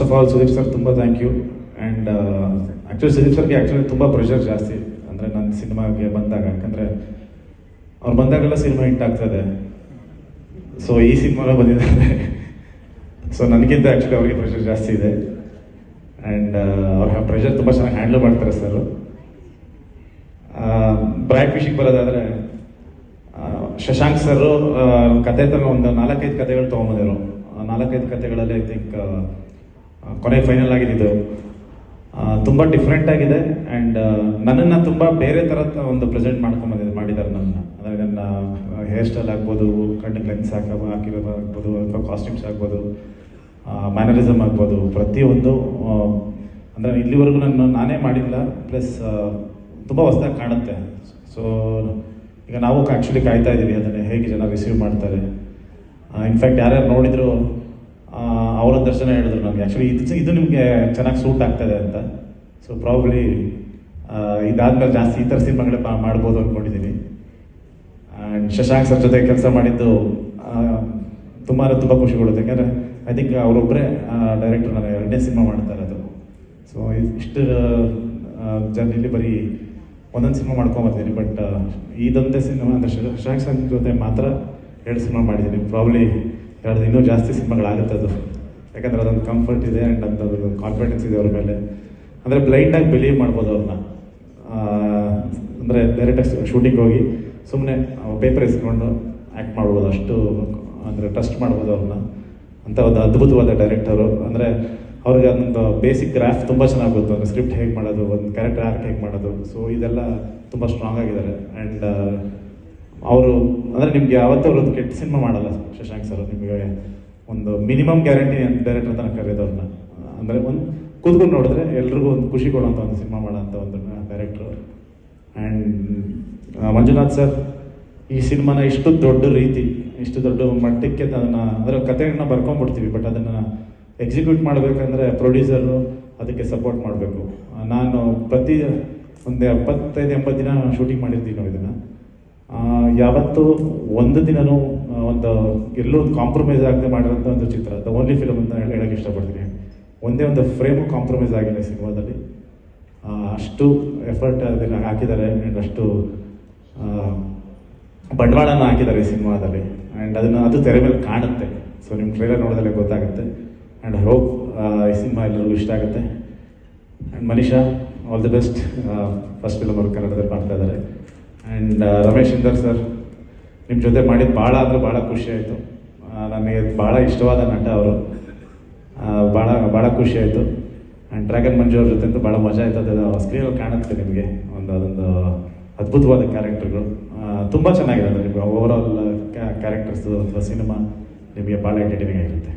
First of all Sudeep sir ತುಂಬ thank you and actually Sudeep ಸರ್ಗೆ actually ತುಂಬ pressure ಜಾಸ್ತಿ. ಅಂದರೆ ನನ್ನ ಸಿನಿಮಾಗೆ ಬಂದಾಗ. ಯಾಕಂದರೆ ಅವ್ರು ಬಂದಾಗೆಲ್ಲ ಸಿನಿಮಾ ಹಿಟ್ ಆಗ್ತದೆ ಸೊ ಈ ಸಿನಿಮಾನ ಬಂದಿದ್ದಾರೆ. ಸೊ ನನಗಿಂತ ಆ್ಯಕ್ಚುಲಿ ಅವ್ರಿಗೆ ಪ್ರೆಷರ್ ಜಾಸ್ತಿ ಇದೆ. ಆ್ಯಂಡ್ ಅವ್ರ ಪ್ರೆಷರ್ ತುಂಬ ಚೆನ್ನಾಗಿ ಹ್ಯಾಂಡಲ್ ಮಾಡ್ತಾರೆ ಸರ್ ಬ್ರ್ಯಾಕ್ ಫಿಶಿಂಗ್ ಬರೋದಾದರೆ ಶಶಾಂಕ್ ಸರ್ ಕತೆ ತರ ಒಂದು ನಾಲ್ಕೈದು ಕತೆಗಳು ತೊಗೊಂಬಂದಿರು ನಾಲ್ಕೈದು ಕತೆಗಳಲ್ಲಿ ಐ ಥಿಂಕ್ ಕೊನೆ ಫೈನಲ್ ಆಗಿದ್ದು ತುಂಬ ಡಿಫ್ರೆಂಟ್ ಆಗಿದೆ ಆ್ಯಂಡ್ ನನ್ನನ್ನು ತುಂಬ ಬೇರೆ ಥರದ ಒಂದು ಪ್ರೆಸೆಂಟ್ ಮಾಡ್ಕೊಂಬಂದಿದೆ ಮಾಡಿದ್ದಾರೆ ನನ್ನ ಅಂದರೆ ನನ್ನ ಹೇರ್ ಸ್ಟೈಲ್ ಆಗ್ಬೋದು ಕಣ್ಣಿಗೆ ಲೆನ್ಸ್ ಹಾಕ, ಹಾಕಿರೋದು ಆಗ್ಬೋದು, ಅಥವಾ ಕಾಸ್ಟ್ಯೂಮ್ಸ್ ಆಗ್ಬೋದು ಮ್ಯಾನರಿಸಮ್ ಆಗ್ಬೋದು, ಪ್ರತಿಯೊಂದು ಅಂದರೆ ಇಲ್ಲಿವರೆಗೂ ನಾನು ನಾನೇ ಮಾಡಿಲ್ಲ ಪ್ಲಸ್ ತುಂಬ ಹೊಸದಾಗಿ ಕಾಣುತ್ತೆ. ಸೊ ಈಗ ನಾವು ಆ್ಯಕ್ಚುಲಿ ಕಾಯ್ತಾ ಇದ್ದೀವಿ ಅದನ್ನು ಹೇಗೆ ಜನ ರಿಸೀವ್ ಮಾಡ್ತಾರೆ. ಇನ್ಫ್ಯಾಕ್ಟ್ ಯಾರ್ಯಾರು ನೋಡಿದ್ರು ಅವರೊಂದಷ್ಟು ಜನ ಹೇಳಿದ್ರು ನಮಗೆ. ಆ್ಯಕ್ಚುಲಿ ಇದು ಇದು ನಿಮಗೆ ಚೆನ್ನಾಗಿ ಸೂಟ್ ಆಗ್ತದೆ ಅಂತ. ಸೊ ಪ್ರಾಬ್ಲಿ ಇದಾದ್ಮೇಲೆ ಜಾಸ್ತಿ ಈ ಥರ ಸಿನಿಮಾಗಳೇ ಮಾಡ್ಬೋದು ಅಂದ್ಕೊಂಡಿದ್ದೀನಿ ಆ್ಯಂಡ್ ಶಶಾಂಕ್ ಸರ್ ಜೊತೆ ಕೆಲಸ ಮಾಡಿದ್ದು ತುಂಬ ತುಂಬ ಖುಷಿ ಕೊಡುತ್ತೆ ಯಾಕಂದರೆ ಐ ಥಿಂಕ್ ಅವರೊಬ್ಬರೇ ಡೈರೆಕ್ಟರ್ ನಾನು, ಎರಡನೇ ಸಿನಿಮಾ ಮಾಡ್ತಾ ಅದು. ಸೊ ಇಷ್ಟು ಜರ್ನಿಲಿ ಬರೀ ಒಂದೊಂದು ಸಿನಿಮಾ ಮಾಡ್ಕೊಂಬರ್ತೀನಿ ಬಟ್ ಇದೊಂದೇ ಸಿನಿಮಾ, ಅಂದರೆ ಶಶಾಂಕ್ ಸರ್ ಜೊತೆ ಮಾತ್ರ ಎರಡು ಸಿನಿಮಾ ಮಾಡಿದ್ದೀನಿ ಪ್ರಾಬ್ಲಿ ಎರಡು ಇನ್ನೂ ಜಾಸ್ತಿ ಸಿನಿಮಾಗಳಾಗುತ್ತೆ ಅದು. ಯಾಕಂದರೆ ಅದೊಂದು ಕಂಫರ್ಟ್ ಇದೆ ಆ್ಯಂಡ್ ಅದೊಂದು ಕಾನ್ಫಿಡೆನ್ಸ್ ಇದೆ ಅವ್ರ ಮೇಲೆ. ಅಂದರೆ ಬ್ಲೈಂಡಾಗಿ ಬಿಲೀವ್ ಮಾಡ್ಬೋದು ಅವ್ರನ್ನ. ಅಂದರೆ ಡೈರೆಕ್ಟಾಗಿ ಶೂಟಿಂಗ್ ಹೋಗಿ ಸುಮ್ಮನೆ ಪೇಪರ್ ಇಸ್ಕೊಂಡು ಆ್ಯಕ್ಟ್ ಮಾಡ್ಬೋದು, ಅಷ್ಟು ಅಂದರೆ ಟ್ರಸ್ಟ್ ಮಾಡ್ಬೋದು ಅವ್ರನ್ನ. ಅಂತ ಒಂದು ಅದ್ಭುತವಾದ ಡೈರೆಕ್ಟರು ಅಂದರೆ ಅವ್ರಿಗೆ ಅದೊಂದು ಬೇಸಿಕ್ ಗ್ರಾಫ್ ತುಂಬ ಚೆನ್ನಾಗಿ ಗೊತ್ತು. ಅಂದರೆ ಸ್ಕ್ರಿಪ್ಟ್ ಹೇಗೆ ಮಾಡೋದು, ಒಂದು ಕ್ಯಾರೆಕ್ಟರ್ ಆರ್ಕ್ ಹೇಗೆ ಮಾಡೋದು. ಸೊ ಇದೆಲ್ಲ ತುಂಬ ಸ್ಟ್ರಾಂಗ್ ಆಗಿದ್ದಾರೆ. ಆ್ಯಂಡ್ ಅವರು, ಅಂದರೆ ನಿಮ್ಗೆ ಯಾವತ್ತೂ ಅವ್ರದ್ದು ಕೆಟ್ಟ ಸಿನಿಮಾ ಮಾಡಲ್ಲ ಶಶಾಂಕ್ ಸರ್ ನಿಮಗೆ. ಒಂದು ಮಿನಿಮಮ್ ಗ್ಯಾರಂಟಿ ಡೈರೆಕ್ಟರ್ ಅಂತ ಕರೆಯೋದು ಅಂತ. ಅಂದರೆ ಒಂದು ಕೂತ್ಕೊಂಡು ನೋಡಿದ್ರೆ ಎಲ್ರಿಗೂ ಒಂದು ಖುಷಿ ಕೊಡೋಂಥ ಒಂದು ಸಿನಿಮಾ ಮಾಡೋಂಥ ಒಂದು ಡೈರೆಕ್ಟ್ರು ಆ್ಯಂಡ್ ಮಂಜುನಾಥ್ ಸರ್ ಈ ಸಿನಿಮಾನ ಇಷ್ಟು ದೊಡ್ಡ ರೀತಿ ಇಷ್ಟು ದೊಡ್ಡ ಮಟ್ಟಕ್ಕೆ ಅದನ್ನು ಅದರ ಕಥೆಗಳನ್ನ ಬರ್ಕೊಂಡ್ಬಿಡ್ತೀವಿ ಬಟ್ ಅದನ್ನು ಎಕ್ಸಿಕ್ಯೂಟ್ ಮಾಡಬೇಕಂದ್ರೆ ಪ್ರೊಡ್ಯೂಸರು ಅದಕ್ಕೆ ಸಪೋರ್ಟ್ ಮಾಡಬೇಕು. ನಾನು ಪ್ರತಿ ಒಂದು ಎಪ್ಪತ್ತೈದು ಎಂಬತ್ತು ದಿನ ಶೂಟಿಂಗ್ ಮಾಡಿರ್ತೀವಿ ನಾವು ಇದನ್ನು. ಯಾವತ್ತೂ ಒಂದು ದಿನನೂ ಆ, ಒಂದು ಎಲ್ಲೂ ಕಾಂಪ್ರಮೈಸ್ ಆಗದೆ ಮಾಡಿರೋಂಥ ಒಂದು ಚಿತ್ರ. ದ ಓನ್ಲಿ ಫಿಲಮ್ ಅಂತ ಹೇಳಿ ಹೇಳಕ್ಕೆ ಇಷ್ಟಪಡ್ತೀನಿ. ಒಂದೇ ಒಂದು ಫ್ರೇಮು ಕಾಂಪ್ರಮೈಸ್ ಆಗಿದೆ ಸಿನಿಮಾದಲ್ಲಿ. ಅಷ್ಟು ಎಫರ್ಟ್ ಅದನ್ನು ಹಾಕಿದ್ದಾರೆ ಆ್ಯಂಡ್ ಅಷ್ಟು ಬಂಡವಾಳನ ಹಾಕಿದ್ದಾರೆ ಈ ಸಿನಿಮಾದಲ್ಲಿ. ಆ್ಯಂಡ್ ಅದನ್ನು ಅದು ತೆರೆ ಮೇಲೆ ಕಾಣುತ್ತೆ. ಸೊ ನಿಮ್ಮ ಟ್ರೈಲರ್ ನೋಡಿದ್ರೆ ಗೊತ್ತಾಗುತ್ತೆ. ಆ್ಯಂಡ್ ಹೋಪ್ ಈ ಸಿನಿಮಾ ಎಲ್ಲರಿಗೂ ಇಷ್ಟ ಆಗುತ್ತೆ. And Manisha all the best first film ಅವರು ಕನ್ನಡದಲ್ಲಿ ಮಾಡ್ತಾ ಇದ್ದಾರೆ. ಆ್ಯಂಡ್ ರಮೇಶ್ ಇಂದರ್ ಸರ್ ನಿಮ್ಮ ಜೊತೆ ಮಾಡಿದ್ದು ಭಾಳ ಅಂದರೆ ಭಾಳ ಖುಷಿ ಆಯಿತು. ನನಗೆ ಭಾಳ ಇಷ್ಟವಾದ ನಟ ಅವರು. ಭಾಳ ಭಾಳ ಖುಷಿ ಆಯಿತು. ಆ್ಯಂಡ್ ಡ್ರ್ಯಾಗನ್ ಮಂಜು ಅವ್ರ ಜೊತೆ ಅಂತೂ ಭಾಳ ಮಜಾ ಆಯ್ತು. ಅದು ಸ್ಕ್ರೀನಲ್ಲಿ ಕಾಣುತ್ತೆ ನಿಮಗೆ. ಒಂದು ಅದೊಂದು ಅದ್ಭುತವಾದ ಕ್ಯಾರೆಕ್ಟರ್ಗಳು ತುಂಬ ಚೆನ್ನಾಗಿದೆ ನಿಮಗೆ. ಓವರ್ ಆಲ್ ಕ್ಯಾರೆಕ್ಟರ್ಸು ಅಥವಾ ಸಿನಿಮಾ ನಿಮಗೆ ಭಾಳ ಎಂಟರ್ಟೈನಿಂಗ್ ಆಗಿರುತ್ತೆ.